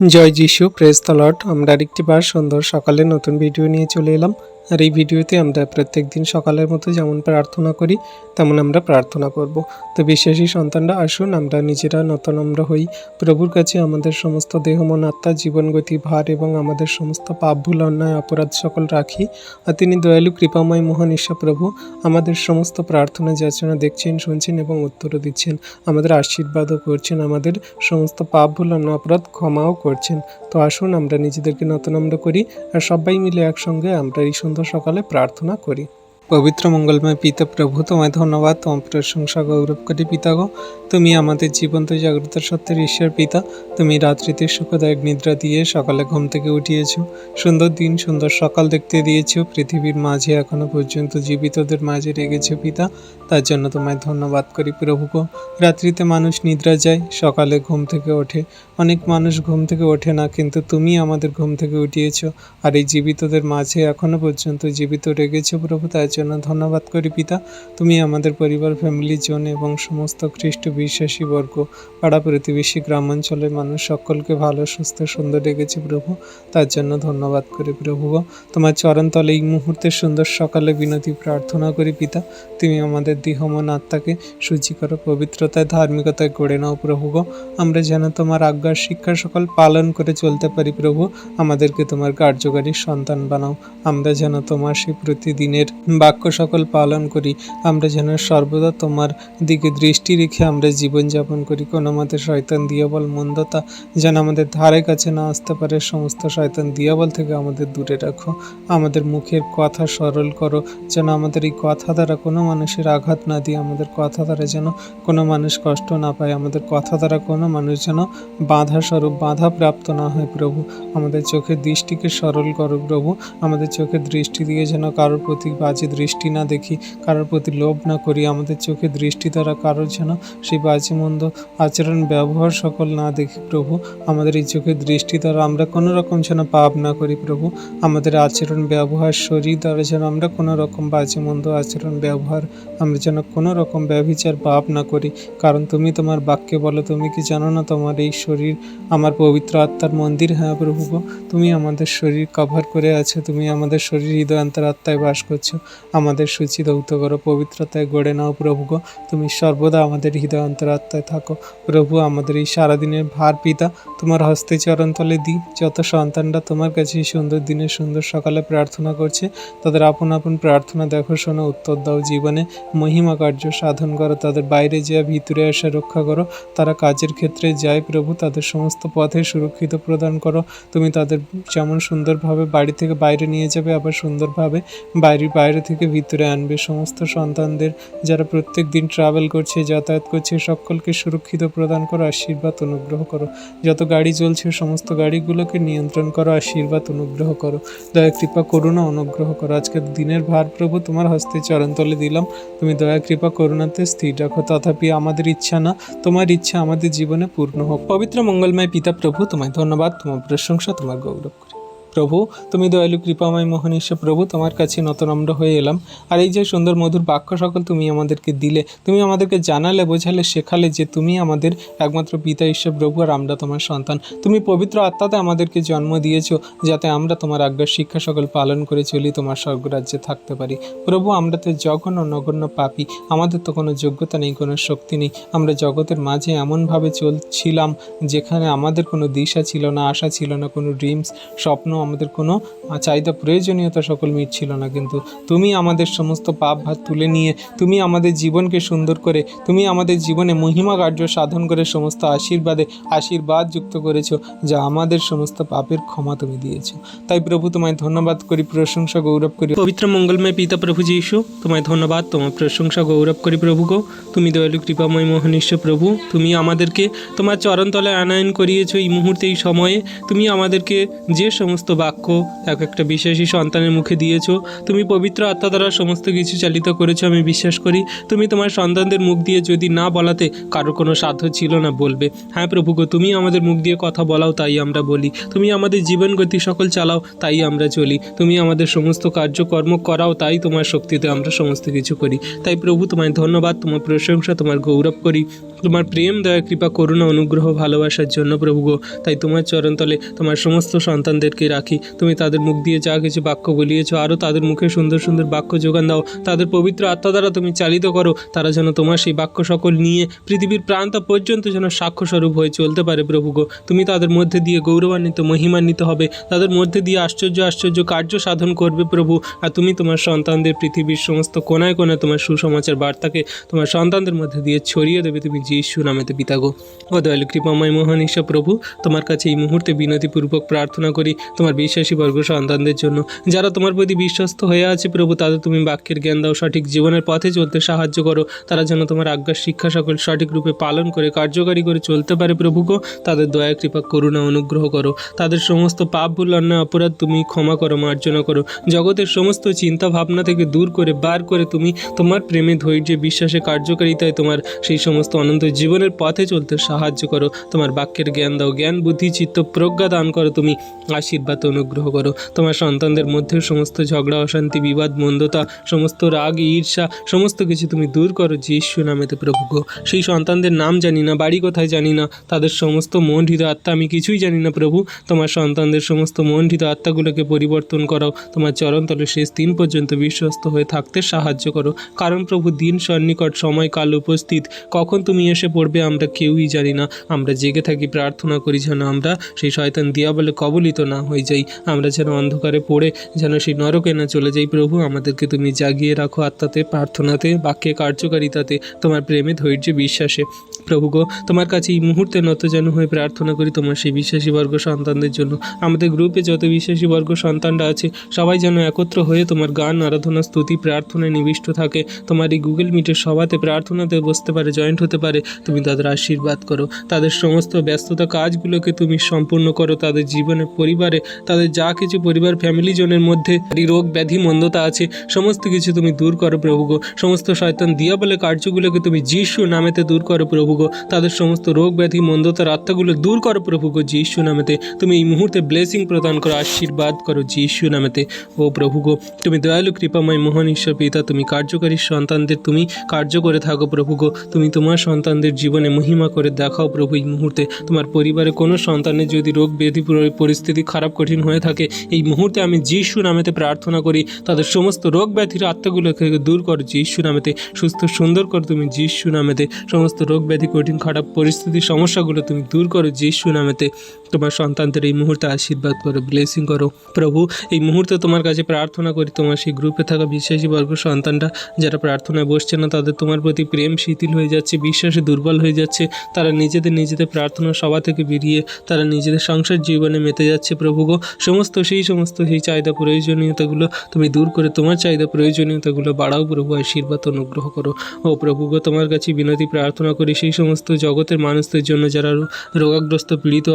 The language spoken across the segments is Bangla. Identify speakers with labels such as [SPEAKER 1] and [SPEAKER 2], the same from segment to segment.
[SPEAKER 1] জয় যিশু প্রেস তলট আমরা আরেকটি বার সুন্দর সকালে নতুন ভিডিও নিয়ে চলে এলাম। আর এই ভিডিওতে আমরা প্রত্যেক দিন সকালের মতো যেমন প্রার্থনা করি, তেমন আমরা প্রার্থনা করব। তো বিশ্বাসী সন্তানরা, আসুন আমরা নিজেরা নতুন আমরা হই। প্রভুর কাছে আমাদের সমস্ত দেহ, মন, আত্মা, জীবন, গতি, ভার এবং আমাদের সমস্ত পাপ, ভুল, অন্যায়, অপরাধ সকল রাখি। আর তিনি দয়ালু, কৃপাময়, মহান ঈশ্বর প্রভু, আমাদের সমস্ত প্রার্থনা, যাচনা দেখছেন, শুনছেন এবং উত্তরও দিচ্ছেন। আমাদের আশীর্বাদও করছেন, আমাদের সমস্ত পাপ, ভুল, অন্যায়, অপরাধ ক্ষমাও করছেন। তো আসুন আমরা নিজেদেরকে নতুন আমরা করি, আর সবাই মিলে একসঙ্গে আমরা এই সুন্দর সকালে প্রার্থনা করি। পবিত্র মঙ্গলময় পিতা প্রভু, তোমায় ধন্যবাদ। তোমার প্রশংসা গৌরব করি পিতা গো। তুমি আমাদের জীবন্ত জাগ্রত সত্যের ঈশ্বর পিতা। তুমি রাত্রিতে সুখদায়ক নিদ্রা দিয়ে সকালে ঘুম থেকে উঠিয়েছো। সুন্দর দিন, সুন্দর সকাল দেখতে দিয়েছ। পৃথিবীর মাঝে এখনও পর্যন্ত জীবিতদের মাঝে রেগেছ পিতা। তার জন্য তোমায় ধন্যবাদ করি প্রভু গো। রাত্রিতে মানুষ নিদ্রা যায়, সকালে ঘুম থেকে ওঠে। অনেক মানুষ ঘুম থেকে ওঠে না, কিন্তু তুমি আমাদের ঘুম থেকে উঠিয়েছো। আর এই জীবিতদের মাঝে এখনও পর্যন্ত জীবিত রেগেছ প্রভু, তার জন্য ধন্যবাদ করি পিতা। তুমি আমাদের পরিবার ফ্যামিলি জন এবং সমস্ত খ্রিস্ট বিশ্বাসী বর্গ, পাড়া প্রতিবেশী গ্রামাঞ্চলের মানুষ সকলকে ভালো, সুস্থ, সুন্দর রেখেছে প্রভু। তার জন্য ধন্যবাদ করি প্রভু। তোমার চরণতলে এই মুহূর্তে সুন্দর সকালে বিনতি প্রার্থনা করি পিতা। তুমি আমাদের দেহমন আত্মাকে শুচি করো পবিত্রতায়, ধার্মিকতায় গড়ে নাও প্রভু আমরা যেন তোমার আজ্ঞার শিক্ষা সকল পালন করে চলতে পারি প্রভু। আমাদেরকে তোমার কার্যকারী সন্তান বানাও। আমরা যেন তোমার সেই প্রতিদিনের বাক্য সকল পালন করি, আমরা যেন সর্বদা তোমার দিকে দৃষ্টি রেখে আমরা জীবনযাপন করি। কোনো মতে শয়তান দিয়াবল মন্দতা যেন আমাদের ধারে কাছে না আসতে পারে। সমস্ত শয়তান দিয়াবল থেকে আমাদের দূরে রাখো। আমাদের মুখের কথা সরল করো, যেন আমাদের এই কথা দ্বারা কোনো মানুষের আঘাত না দিয়ে আমাদের কথা দ্বারা যেন কোনো মানুষ কষ্ট না পায়। আমাদের কথা দ্বারা কোনো মানুষ যেন বাধা স্বরূপ বাধা প্রাপ্ত না হয় প্রভু। আমাদের চোখের দৃষ্টিকে সরল করো প্রভু। আমাদের চোখের দৃষ্টি দিয়ে যেন কারোর প্রতি বাজে দৃষ্টি না দেখি, কারোর প্রতি লোভ না করি, আমাদের চোখে দৃষ্টি দ্বারা কারোর যেন সেই বাজে মন্দ আচরণ ব্যবহার সকল না দেখি, প্রভু, আমাদের এই চোখের দৃষ্টি দ্বারা আমরা কোনো রকম যেন পাপ না করি, প্রভু, আমাদের আচরণ ব্যবহার শরীর দ্বারা যেন আমরা কোনো রকম বাজে মন্দ আচরণ ব্যবহার, আমরা যেন কোনো রকম ব্যভিচার পাপ না করি, কারণ তুমি তোমার বাক্যে বলো, তুমি কি জানো না তোমার এই শরীর? আমার পবিত্র আত্মার মন্দির হ্যাঁ প্রভু, তুমি আমাদের শরীর কভার করে আছো, তুমি আমাদের শরীর হৃদয় আত্মায় বাস করছ। আমাদের সূচি দৌত করো, পবিত্রতায় গড়ে নাও প্রভু গো তুমি সর্বদা আমাদের হৃদয় আত্মায় থাকো। প্রভু, আমাদের এই সারাদিনের ভার পিতা, তোমার হস্তে চরণ চরণতলে দিই যত সন্তানরা তোমার কাছে এই সুন্দর দিনে সুন্দর সকালে প্রার্থনা করছে, তাদের আপন আপন প্রার্থনা দেখো, শোনো, উত্তর দাও জীবনে। মহিমা কার্য সাধন করো, তাদের বাইরে যা ভিতরে আসা রক্ষা করো। তারা কাজের ক্ষেত্রে যায় প্রভু, তাদের সমস্ত পথে সুরক্ষিত প্রদান করো। তুমি তাদের যেমন সুন্দরভাবে বাড়ি থেকে বাইরে নিয়ে যাবে, আবার সুন্দরভাবে বাইরে বাইরে থেকে ভিতরে আনবে। সমস্ত সন্তানদের যারা প্রত্যেক দিন ট্রাভেল করছে, যাতায়াত করছে, সকলকে সুরক্ষিত প্রদান করো, আশীর্বাদ, অনুগ্রহ করো। যত গাড়ি চলছে, সমস্ত গাড়িগুলোকে নিয়ন্ত্রণ করো, আশীর্বাদ, অনুগ্রহ করো। দয়া, কৃপা, করুণা, অনুগ্রহ করো। আজকের দিনের ভার প্রভু তোমার হস্তে চরণতলে দিলাম। তুমি দয়া, কৃপা, করুণাতে স্থির রাখো। তথাপি আমাদের ইচ্ছা না, তোমার ইচ্ছা আমাদের জীবনে পূর্ণ হোক। পবিত্র মঙ্গলময় পিতা প্রভু, তোমায় ধন্যবাদ, তোমার প্রশংসা, তোমার গৌরব। প্রভু, তুমি দয়ালু কৃপাময় মোহন প্রভু, তোমার কাছে নতনম্র হয়ে এলাম। আর এই যে সুন্দর মধুর বাক্য সকল তুমি আমাদেরকে দিলে, তুমি আমাদেরকে জানালে, বোঝালে, শেখালে যে তুমি আমাদের একমাত্র পিতা ঈশ্বর প্রভু আর আমরা তোমার সন্তান। তুমি পবিত্র আত্মাতে আমাদেরকে জন্ম দিয়েছ, যাতে আমরা তোমার আজ্ঞার শিক্ষা সকল পালন করে চলি, তোমার স্বর্গরাজ্যে থাকতে পারি। প্রভু, আমরা তো জঘন্য, নগণ্য পাপি, আমাদের তো কোনো যোগ্যতা নেই, কোনো শক্তি নেই। আমরা জগতের মাঝে এমনভাবে চলছিলাম, যেখানে আমাদের কোনো দিশা ছিল না, আশা ছিল না, কোনো ড্রিমস স্বপ্ন আমাদের কোনো চাহিদা প্রয়োজনীয়তা সকল মিটছিল না। কিন্তু তুমি আমাদের সমস্ত পাপ ভাত তুলে নিয়ে, তুমি আমাদের জীবনকে সুন্দর করে, তুমি আমাদের জীবনে মহিমা কার্য সাধন করে সমস্ত আশীর্বাদে আশীর্বাদ যুক্ত করেছ, যা আমাদের সমস্ত পাপের ক্ষমা তুমি দিয়েছ। তাই প্রভু, তোমায় ধন্যবাদ করি, প্রশংসা গৌরব করি। পবিত্র মঙ্গলময় পিতা প্রভু যীশু, তোমায় ধন্যবাদ তোমার প্রশংসা গৌরব করি প্রভু গো। তুমি দয়ালু, কৃপাময় মোহনীশ্ব প্রভু, তুমি আমাদেরকে তোমার চরণতলে আনায়ন করিয়েছো এই মুহূর্তে, এই সময়ে। তুমি আমাদেরকে যে সমস্ত বাক্য এক একটা বিশ্বাসী সন্তানের মুখে দিয়েছ। তুমি পবিত্র আত্মা দ্বারা সমস্ত কিছু চালিত করেছ, আমি বিশ্বাস করি। তুমি তোমার সন্তানদের মুখ দিয়ে যদি না বলাতে কারও কোনো সাধ্য ছিল না বলবে। হ্যাঁ প্রভু গো, তুমি আমাদের মুখ দিয়ে কথা বলাও, তাই আমরা বলি। তুমি আমাদের জীবন গতি সকল চালাও, তাই আমরা চলি। তুমি আমাদের সমস্ত কার্যকর্ম করাও, তাই তোমার শক্তিতে আমরা সমস্ত কিছু করি। তাই প্রভু, তোমায় ধন্যবাদ, তোমার প্রশংসা, তোমার গৌরব করি। তোমার প্রেম, দয়া, কৃপা, করুণা, অনুগ্রহ, ভালোবাসার জন্য প্রভু গো। তাই তোমার চরণতলে তোমার সমস্ত সন্তানদেরকে রাখি। তুমি তাদের মুখ দিয়ে যা কিছু বাক্য বলিয়েছো আরও তাদের মুখে সুন্দর সুন্দর বাক্য যোগান দাও। তাদের পবিত্র আত্মা দ্বারা তুমি চালিত করো। তারা যেন তোমার সেই বাক্য সকল নিয়ে পৃথিবীর প্রান্ত পর্যন্ত যেন সাক্ষ্যস্বরূপ হয়ে চলতে পারে, প্রভু গো। তুমি তাদের মধ্যে দিয়ে গৌরবান্বিত, মহিমান্বিত হবে। তাদের মধ্যে দিয়ে আশ্চর্য আশ্চর্য কার্য সাধন করবে, প্রভু। আর তুমি তোমার সন্তানদের পৃথিবীর সমস্ত কোনায় কোনায় তোমার সুসমাচার বার্তাকে তোমার সন্তানদের মধ্যে দিয়ে ছড়িয়ে দেবে। তুমি যিশু নামেতে পিতা গো। ও দয়ালু, কৃপাময় মহান ঈশ্বর প্রভু, তোমার কাছে এই মুহূর্তে বিনতিপূর্বক প্রার্থনা করি। তোমার বিশ্বাসী বর্গ সন্তানদের জন্য। যারা তোমার প্রতি বিশ্বস্ত হয়ে আছে প্রভু, তাদের তুমি বাক্যের জ্ঞান দাও, সঠিক জীবনের পথে চলতে সাহায্য করো। তারা যেন তোমার আজ্ঞার শিক্ষা সকল সঠিক রূপে পালন করে, কার্যকারী করে চলতে পারে প্রভু গো। তাদের দয়া, কৃপা, করুণা অনুগ্রহ করো। তাদের সমস্ত পাপ ভুল অন্যায় অপরাধ তুমি ক্ষমা করো, মার্জনা করো। জগতের সমস্ত চিন্তা ভাবনা থেকে দূর করে, বার করে তুমি তোমার প্রেমে ধৈর্যে বিশ্বাসে কার্যকারিতায় তোমার সেই সমস্ত অনন্ত জীবনের পথে চলতে সাহায্য করো। তোমার বাক্যের জ্ঞান দাও, জ্ঞান, বুদ্ধি, চিত্ত প্রজ্ঞা দান করো তুমি। আশীর্বাদ অনুগ্রহ করো। তোমার সন্তানদের মধ্যে সমস্ত ঝগড়া, অশান্তি, বিবাদ, মন্দতা, সমস্ত রাগ, ঈর্ষা, সমস্ত কিছু তুমি দূর করো যিশু নামেতে প্রভু গো। সেই সন্তানদের নাম জানি না, বাড়ি কোথায় জানি না, তাদের সমস্ত মন হৃদয় আত্মা আমি কিছুই জানি না প্রভু। তোমার সন্তানদের সমস্ত মন হৃদয় আত্মাগুলোকে পরিবর্তন করো তোমার চরণতলে শেষ দিন পর্যন্ত বিশ্বস্ত হয়ে থাকতে সাহায্য করো। কারণ প্রভু দিন সন্নিকট সময় কাল উপস্থিত। কখন তুমি এসে পড়বে আমরা কেউই জানি না। আমরা জেগে থাকি প্রার্থনা করি যেন আমরা সেই শয়তান দিয়া বলে কবলিত না হয়ে যাই আমরা যেন অন্ধকারে পড়ে যেন সেই নরকে না চলে যাই। প্রভু, আমাদেরকে তুমি জাগিয়ে রাখো আত্মাতে, প্রার্থনাতে, বাক্যে, কার্যকারিতাতে। তোমার প্রেমে ধৈর্য বিশ্বাসে। প্রভু গো, তোমার কাছে এই মুহূর্তে নত যেন হয়ে প্রার্থনা করি তোমার সেই বিশ্বাসী বর্গ সন্তানদের জন্য। আমাদের গ্রুপে যত বিশ্বাসী বর্গ সন্তানরা আছে, সবাই যেন একত্র হয়ে তোমার গান, আরাধনা, স্তুতি, প্রার্থনায় নিবিষ্ট থাকে। তোমার এই গুগল মিটের সভাতে প্রার্থনাতে বসতে পারে, জয়েন্ট হতে পারে। তুমি তাদের আশীর্বাদ করো। তাদের সমস্ত ব্যস্ততা কাজগুলোকে তুমি সম্পূর্ণ করো। তাদের জীবনে, পরিবারে তাদের যা কিছু পরিবার ফ্যামিলি জনের মধ্যে রোগ, ব্যাধি, মন্দতা আছে, সমস্ত কিছু তুমি দূর করো প্রভু গো। সমস্ত শয়তান দিয়া বলে কার্যগুলোকে তুমি যিশু নামেতে দূর করো প্রভু গো। তাদের সমস্ত রোগ, ব্যাধি, মন্দতার আত্মাগুলো দূর করো প্রভু গো যিশু নামেতে। তুমি এই মুহূর্তে ব্লেসিং প্রদান করো, আশীর্বাদ করো যিশু নামেতে। ও প্রভু গো, তুমি দয়ালু, কৃপাময়, মহান ঈশ্বর পিতা, তুমি কার্যকারী সন্তানদের তুমি কার্য করে থাকো প্রভু গো। তুমি তোমার সন্তানদের জীবনে মহিমা করে দেখাও প্রভু এই মুহূর্তে। তোমার পরিবারে কোনো সন্তানের যদি রোগ, ব্যাধি পরিস্থিতি খারাপ কঠিন হয়ে থাকে। এই মুহূর্তে আমি যিশু নামেতে প্রার্থনা করি, তাদের সমস্ত রোগ ব্যাধির আত্মাগুলোকে দূর করো যিশু নামেতে, সুস্থ সুন্দর করো তুমি যিশু নামেতে, সমস্ত রোগ ব্যাধি, কঠিন খারাপ পরিস্থিতি, সমস্যাগুলো তুমি দূর করো যিশু নামেতে। তোমার সন্তানদের এই মুহূর্তে আশীর্বাদ করো ব্লেসিং করো। প্রভু, এই মুহূর্তে তোমার কাছে প্রার্থনা করি, তোমার সেই গ্রুপে থাকা বিশ্বাসী বর্গ সন্তানরা যারা প্রার্থনায় বসছে না, তাদের তোমার প্রতি প্রেম শিথিল হয়ে যাচ্ছে, বিশ্বাসে দুর্বল হয়ে যাচ্ছে। তারা নিজেদের নিজেদের প্রার্থনা সভা থেকে বেরিয়ে, তারা নিজেদের সংসার জীবনে মেতে যাচ্ছে। প্রভু গো, সমস্ত সেই সমস্ত সেই চাহিদা প্রয়োজনীয়তাগুলো তুমি দূর করে তোমার চাহিদা প্রয়োজনীয়তাগুলো বাড়াও প্রভু, আশীর্বাদ, অনুগ্রহ করো। ও প্রভু গো, তোমার কাছে বিনতি প্রার্থনা করি, সেই সমস্ত জগতের মানুষদের জন্য যারা রোগাগ্রস্ত, পীড়িত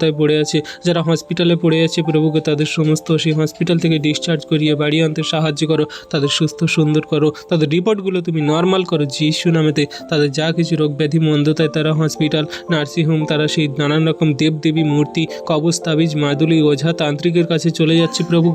[SPEAKER 1] অসুস্থতায় পড়ে আছে, যারা হসপিটালে পড়ে আছে, প্রভুকে তাদের সমস্ত সেই হসপিটাল থেকে ডিসচার্জ করিয়ে বাড়ি আনতে সাহায্য করো, তাদের সুস্থ, সুন্দর করো, তাদের রিপোর্টগুলো তুমি নর্মাল করো, যিশু নামেতে, তাদের যা কিছু রোগ ব্যাধি মন্দতায় তারা হসপিটাল নার্সিংহোম তারা সেই নানান রকম দেবদেবী মূর্তি, কবচ, তাবিজ, মাদুলি, ওঝা তান্ত্রিকের কাছে চলে যাচ্ছে প্রভু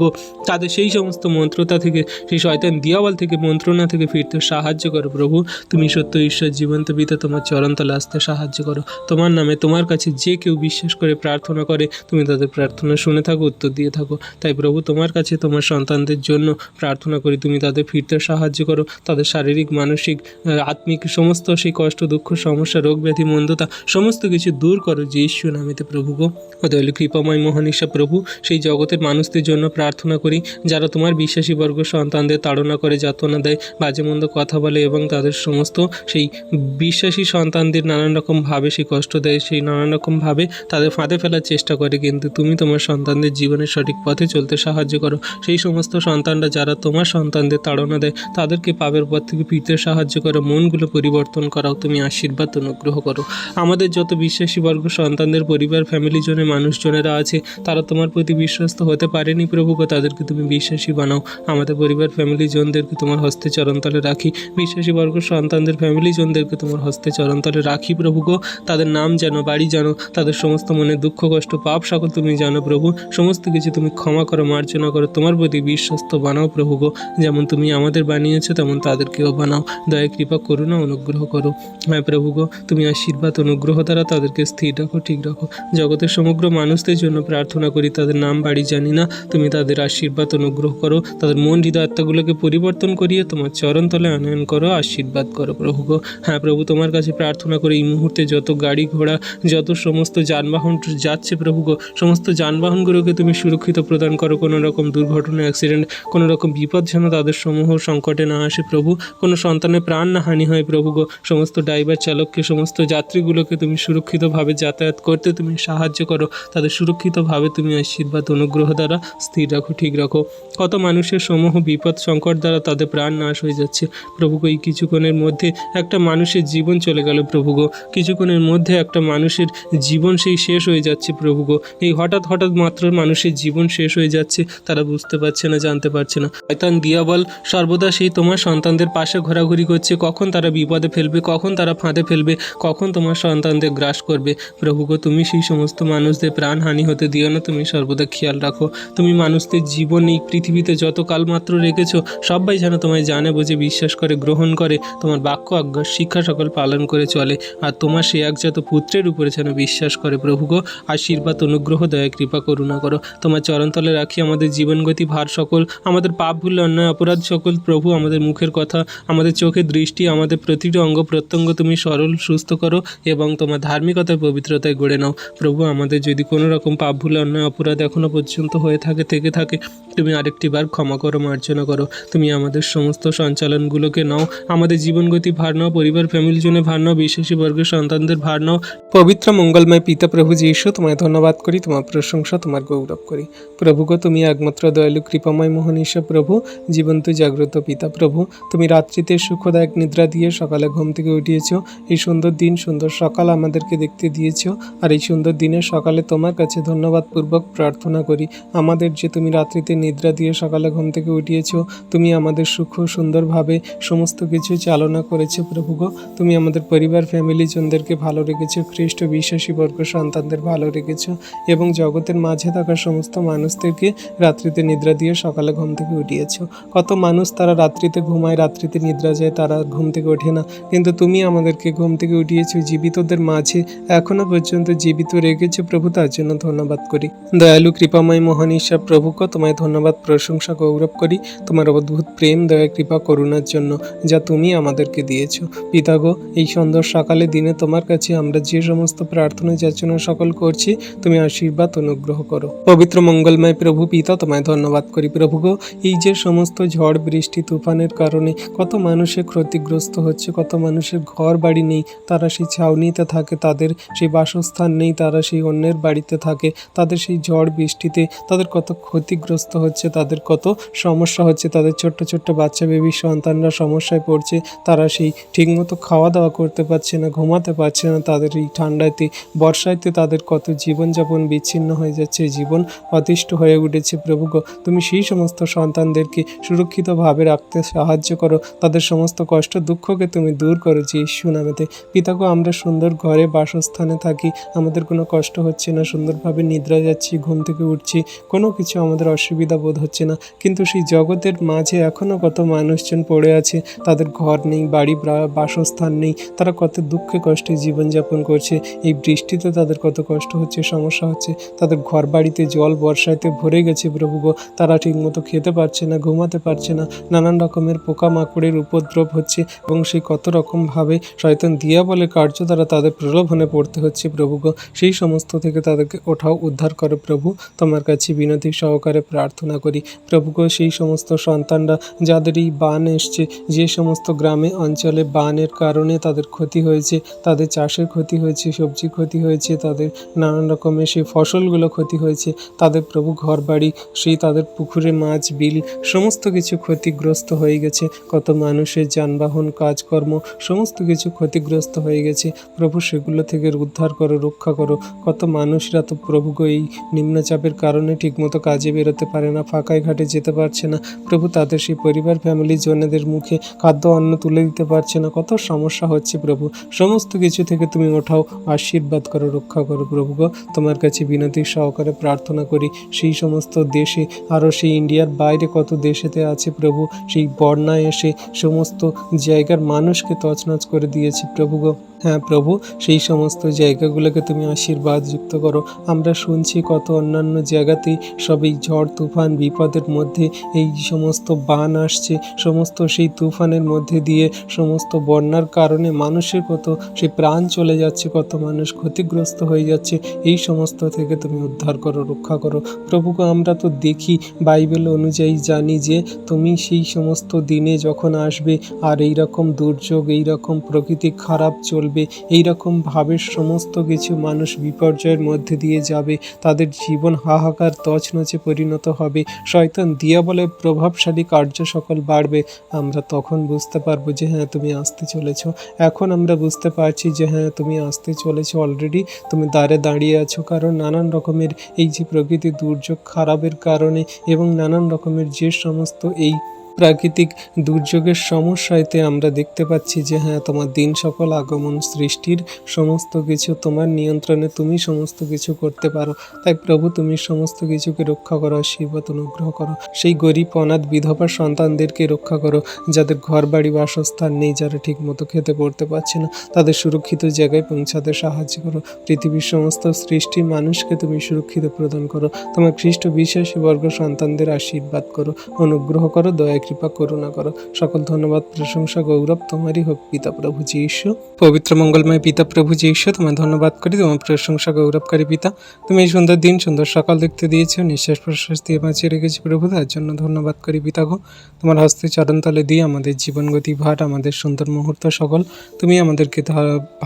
[SPEAKER 1] তাদের সেই সমস্ত মন্ত্রতা থেকে, সেই শয়তান দিয়াওয়াল থেকে, মন্ত্রণা থেকে ফিরতে সাহায্য করো প্রভু। তুমি সত্য ঈশ্বর, জীবন্ত পিতা, তোমার চরণতলে আসতে সাহায্য করো। তোমার নামে, তোমার কাছে যে কেউ বিশ্বাস করে প্রার্থনা করে, তুমি তাদের প্রার্থনা শুনে থাকো, উত্তর দিয়ে থাকো। তাই প্রভু, তোমার কাছে, তোমার সন্তানদের জন্য প্রার্থনা করি, তুমি তাদের ফিরতে সাহায্য করো। তাদের শারীরিক, মানসিক আত্মিক সমস্ত সেই কষ্ট, দুঃখ, সমস্যা, রোগ ব্যাধি, মন্দতা সমস্ত কিছু দূর করো যে ঈশ্বর নামেতে প্রভু গো। অদল কৃপাময় মহানিশা প্রভু, সেই জগতের মানুষদের জন্য প্রার্থনা করি, যারা তোমার বিশ্বাসী বর্গ সন্তানদের তাড়না করে, যাতনা দেয়, বাজে মন্দ কথা বলে এবং তাদের সমস্ত সেই বিশ্বাসী সন্তানদের নানান রকমভাবে সেই কষ্ট দেয়, সেই নানান রকমভাবে তাদের ফাঁদে ফেলার চেষ্টা করে, কিন্তু তুমি তোমার সন্তানদের জীবনের সঠিক পথে চলতে সাহায্য করো। সেই সমস্ত সন্তানরা যারা তোমার সন্তানদের তাড়না দেয়, তাদেরকে পাপের পথ থেকে ফিরতে সাহায্য করো, মনগুলো পরিবর্তন করাও, তুমি আশীর্বাদ অনুগ্রহ করো। আমাদের যত বিশ্বাসী বর্গ, সন্তানদের পরিবার ফ্যামিলি জনে, মানুষজনেরা আছে, তারা তোমার প্রতি বিশ্বস্ত হতে পারেনি প্রভু গো, তাদেরকে তুমি বিশ্বাসী বানাও। আমাদের পরিবার ফ্যামিলি জনদেরকে তোমার হস্তে চরণতলে রাখি। বিশ্বাসী বর্গ, সন্তানদের ফ্যামিলি জনদেরকে তোমার হস্তে চরণতলে রাখি প্রভু গো। তাদের নাম জানো বাড়ি জানো তাদের সমস্ত মনে দুঃখ কষ্ট, পাপ সকল তুমি জানো প্রভু। সমস্ত কিছু তুমি ক্ষমা করো, মার্জনা করো। তোমার প্রতি বিশ্বস্ত বানাও প্রভু গো। যেমন তুমি আমাদের বানিয়েছো, তেমন তাদেরকেও বানাও। দয়া, কৃপা, করুণা, অনুগ্রহ করো। হ্যাঁ প্রভু গো, তুমি আশীর্বাদ, অনুগ্রহ দ্বারা তাদেরকে স্থির রাখো, ঠিক রাখো। জগতের সমগ্র মানুষদের জন্য প্রার্থনা করি, তাদের নাম বাড়ি জানি না। তুমি তাদের আশীর্বাদ, অনুগ্রহ করো। তাদের মন হৃদয় আত্মাগুলোকে পরিবর্তন করিয়ে তোমার চরণ তলে আনয়ন করো, আশীর্বাদ করো প্রভু গো। হ্যাঁ প্রভু, তোমার কাছে প্রার্থনা করি, এই মুহূর্তে যত গাড়ি ঘোড়া, যত সমস্ত যানবাহন যাচ্ছে প্রভু গো। সমস্ত যানবাহনগুলোকে তুমি সুরক্ষিত প্রদান করো। কোনো রকম দুর্ঘটনা অ্যাক্সিডেন্ট কোনো রকম বিপদ যেন তাদের সমূহ সংকটে না আসে প্রভু। কোনো সন্তানের প্রাণ না হানি হয় প্রভু গো। সমস্ত ড্রাইভার চালককে, সমস্ত যাত্রীগুলোকে তুমি সুরক্ষিতভাবে যাতায়াত করতে তুমি সাহায্য করো। তাদের সুরক্ষিতভাবে তুমি আশীর্বাদ, অনুগ্রহ দ্বারা স্থির রাখো, ঠিক রাখো। কত মানুষের সমূহ বিপদ, সংকট দ্বারা তাদের প্রাণ নাশ হয়ে যাচ্ছে। প্রভু গো, এই কিছুক্ষণের মধ্যে একটা মানুষের জীবন চলে গেল প্রভু গো। কিছুক্ষণের মধ্যে একটা মানুষের জীবন সেই শেষ হয়ে যাচ্ছে প্রভু গো। এই হঠাৎ হঠাৎ মাত্র মানুষের জীবন শেষ হয়ে যাচ্ছে, তারা বুঝতে পারছে না, জানতে পারছে না। শয়তান দিয়াবল সর্বদা সেই তোমার সন্তানদের পাশে ঘোরাঘুরি করছে, কখন তারা বিপদে ফেলবে, কখন তারা ফাঁদে ফেলবে, কখন তোমার সন্তানদের গ্রাস করবে। প্রভু গো, তুমি সেই সমস্ত মানুষদের প্রাণহানি হতে দিও না, তুমি সর্বদা খেয়াল রাখো। তুমি মানুষদের জীবন এই পৃথিবীতে যত কাল মাত্র রেখেছো, সবাই যেন তোমায় জানে, বুঝে, বিশ্বাস করে, গ্রহণ করে, তোমার বাক্য, আজ্ঞা, শিক্ষা সকল পালন করে চলে। আর তোমার সেই একজাত পুত্রের উপরে যেন বিশ্বাস করে প্রভু গো। আশীর্বাদ, অনুগ্রহ, দয়া, কৃপা, করুণা করো। তোমার চরণতলে রাখি আমাদের জীবনগতি ভার সকল। আমাদের পাপ ভুল, অন্যায়, অপরাধ সকল প্রভু আমাদের মুখের কথা, আমাদের চোখের দৃষ্টি, আমাদের প্রতিটি অঙ্গ প্রত্যঙ্গ তুমি সরল, সুস্থ করো এবং তোমার ধার্মিকতার পবিত্রতায় গড়ে নাও। প্রভু, আমাদের যদি কোনো রকম পাপ ভুল, অন্যায়, অপরাধ এখনও পর্যন্ত হয়ে থাকে, থেকে থাকে, তুমি আরেকটি বার ক্ষমা করো, মার্জনা করো। তুমি আমাদের সমস্ত সঞ্চালনগুলোকে নাও, আমাদের জীবনগতি ভার নাও, পরিবার, ফ্যামিলির জন্য ভার নাও, বিশ্বাসী বর্গের সন্তানদের ভার নাও। পবিত্র মঙ্গলময় পিতা প্রভু যীশু তোমায় ধন্যবাদ করি, তোমার প্রশংসা, তোমার গৌরব করি। প্রভু গো তুমি একমাত্র দয়ালু, কৃপাময়, মোহন ঈশ্বর প্রভু, জীবন্ত, জাগ্রত পিতা প্রভু। তুমি রাত্রিতে সুখদায়ক নিদ্রা দিয়ে সকালে ঘুম থেকে উঠিয়েছো। এই সুন্দর দিন, সুন্দর সকাল আমাদেরকে দেখতে দিয়েছ। আর এই সুন্দর দিনের সকালে তোমার কাছে ধন্যবাদ পূর্বক প্রার্থনা করি। আমাদের যে তুমি রাত্রিতে নিদ্রা দিয়ে সকালে ঘুম থেকে উঠিয়েছো, তুমি আমাদের সুখ সুন্দরভাবে সমস্ত কিছু চালনা করেছ প্রভু গো তুমি আমাদের পরিবার ফ্যামিলি জনদেরকে ভালো রেখেছো। খ্রিস্ট, বিশ্বাসী বর্গ, সন্তানদের ভালো রেখেছো এবং জগতের মাঝে থাকা সমস্ত মানুষদেরকে রাত্রিতে নিদ্রা দিয়ে সকালে ঘুম থেকে উঠিয়েছ। কত মানুষ তারা রাত্রিতে ঘুমায়, রাত্রিতে নিদ্রা যায়, তারা ঘুম থেকে ওঠে না। কিন্তু তুমি আমাদেরকে ঘুম থেকে উঠিয়েছো, জীবিতদের মাঝে এখনও পর্যন্ত জীবিত রেখেছো। প্রভু, তার জন্য ধন্যবাদ করি। দয়ালু, কৃপাময়, মহান ঈশ্বর প্রভুকে তোমায় ধন্যবাদ, প্রশংসা, গৌরব করি তোমার অদ্ভুত প্রেম, দয়া, কৃপা, করুণার জন্য যা তুমি আমাদেরকে দিয়েছ। পিতা গো, এই সুন্দর সকালে দিনে তোমার কাছে আমরা যে সমস্ত প্রার্থনা, যাচনা সকল করছি, তুমি আশীর্বাদ, অনুগ্রহ করো। পবিত্র মঙ্গলময় প্রভু পিতা, তোমায় ধন্যবাদ করি প্রভু গো। এই যে সমস্ত ঝড়, বৃষ্টি, তুফানের কারণে কত মানুষের ক্ষতিগ্রস্ত হচ্ছে, কত মানুষের ঘর বাড়ি নেই, তারা সেই ছাউনিতে থাকে, তাদের সেই বাসস্থান নেই, তারা সেই অন্যের বাড়িতে থাকে, তাদের সেই ঝড়, বৃষ্টিতে তাদের কত ক্ষতিগ্রস্ত হচ্ছে, তাদের কত সমস্যা হচ্ছে, তাদের ছোট্ট ছোট্ট বাচ্চা বেবি সন্তানরা সমস্যায় পড়ছে, তারা সেই ঠিকমতো খাওয়া দাওয়া করতে পারছে না, ঘুমাতে পারছে না, তাদের এই ঠান্ডাতে, বর্ষাতে তাদের কত জীবনযাপন বিচ্ছিন্ন হয়ে যাচ্ছে, জীবন অতিষ্ঠ হয়ে উঠেছে প্রভু তুমি সেই সমস্ত সন্তানদেরকে সুরক্ষিতভাবে রাখতে সাহায্য করো। তাদের সমস্ত কষ্ট দুঃখকে তুমি দূর করো যিশু নামেতে। পিতাগো আমরা সুন্দর ঘরে বাসস্থানে থাকি। আমাদের কোনো কষ্ট হচ্ছে না, সুন্দরভাবে নিদ্রা যাচ্ছি, ঘুম থেকে উঠছি। কোনো কিছু আমাদের অসুবিধা বোধ হচ্ছে না। কিন্তু সেই জগতের মাঝে এখনও কত মানুষজন পড়ে আছে। তাদের ঘর নেই, বাড়ি বাসস্থান নেই। তারা কত দুঃখে কষ্টে জীবনযাপন করছে। এই বৃষ্টিতে তাদের কত কষ্ট হচ্ছে, সমস্যা হচ্ছে। তাদের ঘর বাড়িতে জল বর্ষাতে ভরে গেছে প্রভু গো। তারা ঠিকমতো খেতে পারছে না, ঘুমাতে পারছে না। নানান রকমের পোকামাকড়ের উপদ্রব হচ্ছে এবং সেই কত রকমভাবে শয়তান দিয়া বলে কার্য দ্বারা তাদের প্রলোভনে পড়তে হচ্ছে প্রভু গো। সেই সমস্ত থেকে তাদেরকে ওঠাও, উদ্ধার করে প্রভু। তোমার কাছে বিনতি সহকারে প্রার্থনা করি। প্রভু গো, সেই সমস্ত সন্তানরা যাদের এই বান এসছে, যে সমস্ত গ্রামে, অঞ্চলে বানের কারণে তাদের ক্ষতি হয়েছে, তাদের চাষের ক্ষতি হয়েছে, সবজি ক্ষতি হয়েছে, তাদের নানান রকমের সেই ফসলগুলো ক্ষতি হয়েছে। তাদের প্রভু ঘর বাড়ি সেই তাদের পুকুরে মাছ, বিল, সমস্ত কিছু ক্ষতিগ্রস্ত হয়ে গেছে। কত মানুষের যানবাহন, কাজকর্ম, সমস্ত কিছু ক্ষতিগ্রস্ত হয়ে গেছে। প্রভু সেগুলো থেকে উদ্ধার করো, রক্ষা করো। কত মানুষরা তো প্রভু এই নিম্নচাপের কারণে ঠিকমতো কাজে বেরোতে পারে না, ফাঁকায় ঘাটে যেতে পারছে না। প্রভু তাদের সেই পরিবার ফ্যামিলি জনেদের মুখে খাদ্য, অন্ন তুলে দিতে পারছে না। কত সমস্যা হচ্ছে প্রভু। সমস্ত কিছু থেকে তুমি ওঠাও, আশীর্বাদ করো, রক্ষা করো প্রভু গো তোমার কাছে বিনতি সহকারে প্রার্থনা করি। সেই সমস্ত দেশে আরও সেই ইন্ডিয়ার বাইরে কত দেশেতে আছে প্রভু, সেই বন্যায় এসে সমস্ত জায়গার মানুষকে তছনছ করে দিয়েছে প্রভু গো হ্যাঁ প্রভু, সেই সমস্ত জায়গাগুলোকে তুমি আশীর্বাদ যুক্ত করো। আমরা শুনছি কত অন্যান্য জায়গাতেই সব এই ঝড়, তুফান, বিপদের মধ্যে এই সমস্ত বান আসছে। সমস্ত সেই তুফানের মধ্যে দিয়ে সমস্ত বন্যার কারণে মানুষের কত সেই প্রাণ চলে যাচ্ছে, কত মানুষ ক্ষতিগ্রস্ত হয়ে যাচ্ছে। এই সমস্ত থেকে তুমি উদ্ধার করো, রক্ষা করো। প্রভুকে আমরা তো দেখি, বাইবেল অনুযায়ী জানি যে তুমি সেই সমস্ত দিনে যখন আসবে আর এই রকম দুর্যোগ এই রকম প্রকৃতি খারাপ চলবে এই রকম ভাবে সমস্ত কিছু মানুষ বিপর্যয়ের মধ্যে দিয়ে যাবে। তাদের জীবন হাহাকার তছনছে পরিণত হবে। শয়তান দিয়া বলে প্রভাবশালী কার্য সকল বাড়বে। আমরা তখন বুঝতে পারব যে হ্যাঁ তুমি আসতে চলেছ। এখন আমরা বুঝতে পারছি যে হ্যাঁ তুমি আসতে চলেছো অলরেডি তুমি দাঁড়ে দাঁড়িয়ে আছো। কারণ নানান রকমের এই যে প্রকৃতি দুর্যোগ, খারাপের কারণে এবং নানান রকমের যে সমস্ত এই প্রাকৃতিক দুর্যোগের সমস্যাতে আমরা দেখতে পাচ্ছি যে হ্যাঁ তোমার দিন সকল আগমন সৃষ্টির সমস্ত কিছু তোমার নিয়ন্ত্রণে তুমি সমস্ত কিছু করতে পারো। তাই প্রভু, তুমি সমস্ত কিছুকে রক্ষা করো, আশীর্বাদ অনুগ্রহ করো। সেই গরিব, অনাথ বিধবা সন্তানদেরকে রক্ষা করো, যাদের ঘর বাড়ি বাসস্থান নেই, যারা ঠিক মতো খেতে পড়তে পারছে না। তাদের সুরক্ষিত জায়গায় পৌঁছাতে সাহায্য করো। পৃথিবীর সমস্ত সৃষ্টি মানুষকে তুমি সুরক্ষিত প্রদান করো। তোমার খ্রিস্ট বিশ্বাসী বর্গ সন্তানদের আশীর্বাদ করো। অনুগ্রহ করো, দয়া কৃপা করুণা করো। সকল ধন্যবাদ, প্রশংসা, গৌরব তোমারই হোক, পিতা প্রভু যীশু। পবিত্র মঙ্গলময় পিতা প্রভু যীশু, তোমায় ধন্যবাদ করি তোমার প্রশংসা, গৌরবকারী পিতা। তুমি এই সুন্দর দিন, সুন্দর সকাল দেখতে দিয়েছ, নিঃশ্বাস প্রশ্বাস দিয়ে বাঁচিয়ে রেখেছি প্রভু, তার জন্য ধন্যবাদ করি পিতা গো। তোমার হস্তে চরণতলে দিয়ে আমাদের জীবনগতি ভাট, আমাদের সুন্দর মুহূর্ত সকল। তুমি আমাদেরকে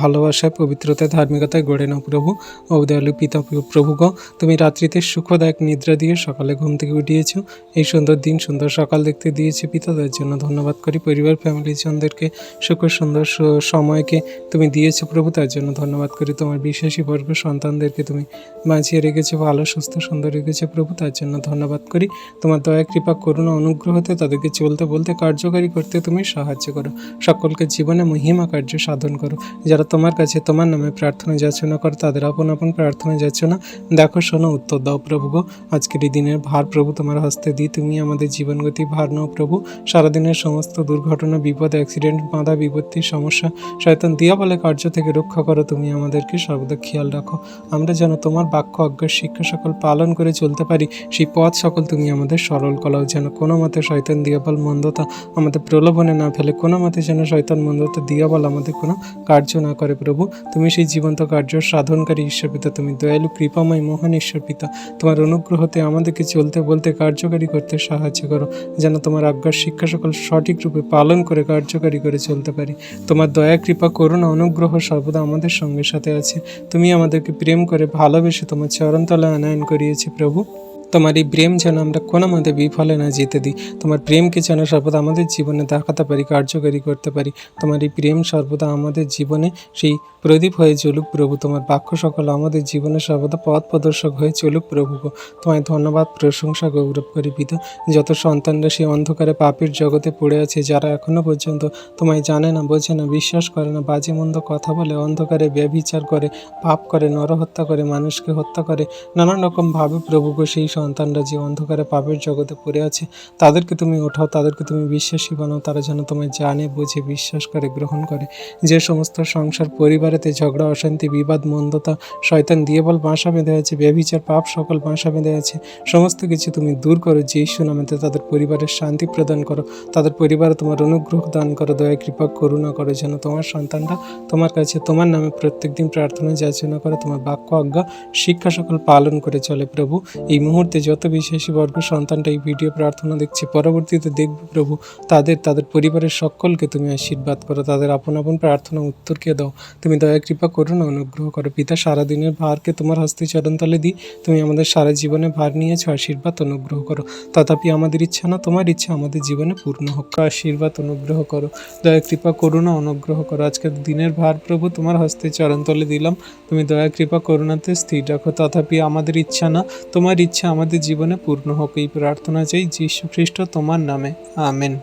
[SPEAKER 1] ভালোবাসায় পবিত্রতায় ধার্মিকতায় গড়ে নাও প্রভু। ও দয়ালু পিতা প্রভু গো, তুমি রাত্রিতে সুখদায়ক নিদ্রা দিয়ে সকালে ঘুম থেকে উঠিয়েছো। এই সুন্দর দিন, সুন্দর সকাল দেখতে দিয়েছি পিতা তার জন্য। ধন্যবাদ করি পরিবার ফ্যামিলি জনদেরকে। সুখ সুন্দর সময়কে তুমি দিয়েছ প্রভু, তার জন্য ধন্যবাদ করি। তোমার বিশ্বাসী বর্গ সন্তানদেরকে তুমি বাঁচিয়ে রেখেছো, ভালো, সুস্থ, সুন্দর রেখেছো প্রভু, তার জন্য ধন্যবাদ করি। তোমার দয়া, কৃপা, করুণা, অনুগ্রহতে তাদেরকে চলতে, বলতে, কার্যকারী করতে তুমি সাহায্য করো। সকলকে জীবনে মহিমা, কার্য সাধন করো। যারা তোমার কাছে তোমার নামে প্রার্থনা যাচনা করো, তাদের আপন আপন প্রার্থনা যাচনা। দেখো, শোনো, উত্তর দাও প্রভু গো। আজকের এই দিনের ভার প্রভু তোমার হস্তে দিই। তুমি আমাদের জীবনগতি ভার নাও প্রভু, সারাদিনের সমস্ত দুর্ঘটনা, বিপদ অ্যাক্সিডেন্ট বাঁধা বিপত্তির সমস্যা, শয়তান দিয়া বলে কার্য থেকে রক্ষা করো, তুমি আমাদেরকে সর্বদা খেয়াল রাখো। আমরা যেন তোমার বাক্য অজ্ঞার শিক্ষা সকল পালন করে চলতে পারি, সেই পথ সকল তুমি আমাদের সরল করাও, যেন কোনো মতে শয়তান দিয়াবল মন্দতা আমাদের প্রলোভনে না ফেলে, কোনো মতে যেন শয়তান মন্দতা দিয়াবল আমাদের কোনো কার্য না করে। প্রভু, তুমি সেই জীবন্ত কার্য সাধনকারী ঈশ্বর পিতা, তুমি দয়ালু, কৃপাময়, মহান ঈশ্বর পিতা, তোমার অনুগ্রহতে আমাদেরকে চলতে, বলতে, কার্যকারী করতে সাহায্য করো, যেন তোমার আজ্ঞার শিক্ষা সকল সঠিক রূপে পালন করে কার্যকারী করে চলতে পারি। তোমার দয়া, কৃপা, করুণা, অনুগ্রহ সর্বদা আমাদের সঙ্গে সাথে আছে। তুমি আমাদেরকে প্রেম করে ভালোবেসে তোমার চরণতলা আনায়ন করিয়েছে প্রভু। তোমার এই প্রেম যেন আমরা কোনো মতে বিফলে না যেতে দিই। তোমার প্রেমকে যেন সর্বদা আমাদের জীবনে দেখাতে পারি, কার্যকারী করতে পারি। তোমার এই প্রেম সর্বদা আমাদের জীবনে সেই প্রদীপ হয়ে চলুক প্রভু। তোমার বাক্য সকল আমাদের জীবনে সর্বদা পথ প্রদর্শক হয়ে চলুক প্রভু গো। তোমায় ধন্যবাদ, প্রশংসা, গৌরব করি পিতা। যত সন্তানরা সেই অন্ধকারে পাপের জগতে পড়ে আছে, যারা এখনও পর্যন্ত তোমায় জানে না, বোঝে না, বিশ্বাস করে না, বাজে মন্দ কথা বলে, অন্ধকারে ব্যভিচার করে, পাপ করে, নরহত্যা করে, মানুষকে হত্যা করে, নানান রকম ভাবে প্রভু গো সেই সন্তানরা যে অন্ধকারে পাপের জগতে পড়ে আছে, তাদেরকে তুমি ওঠাও, তাদেরকে তুমি বিশ্বাসী বানাও, তারা যেন তোমায় জানে, বুঝে, বিশ্বাস করে, গ্রহণ করে। যে সমস্ত সংসার, পরিবারেতে ঝগড়া, অশান্তি, বিবাদ, মন্দতা, শয়তান দিয়ে বল বাসা বেঁধে আছে, ব্যভিচার, পাপ সকল বাসা বেঁধে আছে, সমস্ত কিছু তুমি দূর করো যে ঈশ্বর নামেতে তাদের পরিবারের শান্তি প্রদান করো, তাদের পরিবারে তোমার অনুগ্রহ দান করো, দয়া, কৃপা, করুণা করো, যেন তোমার সন্তানরা তোমার কাছে, তোমার নামে প্রত্যেকদিন প্রার্থনা, যাচনা করে, তোমার বাক্য, আজ্ঞা, শিক্ষা সকল পালন করে চলে প্রভু। এই মুহূর্তে মধ্যে যত বিশ্বাসী বর্গ সন্তানটা এই ভিডিও প্রার্থনা দেখছে, পরবর্তীতে দেখবে প্রভু, তাদের তাদের পরিবারের সকলকে তুমি আশীর্বাদ করো, তাদের আপন আপন প্রার্থনা উত্তরকে দাও। তুমি দয়া, কৃপা করো না অনুগ্রহ করো। পিতা, সারাদিনের ভারকে তোমার হস্তে চরণতলে দিই। তুমি আমাদের সারা জীবনে ভার নিয়েছো, আশীর্বাদ, অনুগ্রহ করো। তথাপি আমাদের ইচ্ছা না, তোমার ইচ্ছা আমাদের জীবনে পূর্ণ হোক। আশীর্বাদ, অনুগ্রহ করো। দয়া, কৃপা, করুণা, অনুগ্রহ করো। আজকের দিনের ভার প্রভু, তোমার হস্তে চরণতলে দিলাম। তুমি দয়া, কৃপা, করুণাতে স্থির রাখো। তথাপি আমাদের ইচ্ছা না, তোমার ইচ্ছা আমাদের জীবনে পূর্ণ হোক এই প্রার্থনা চাই যীশু খ্রিস্ট তোমার নামে। আমেন।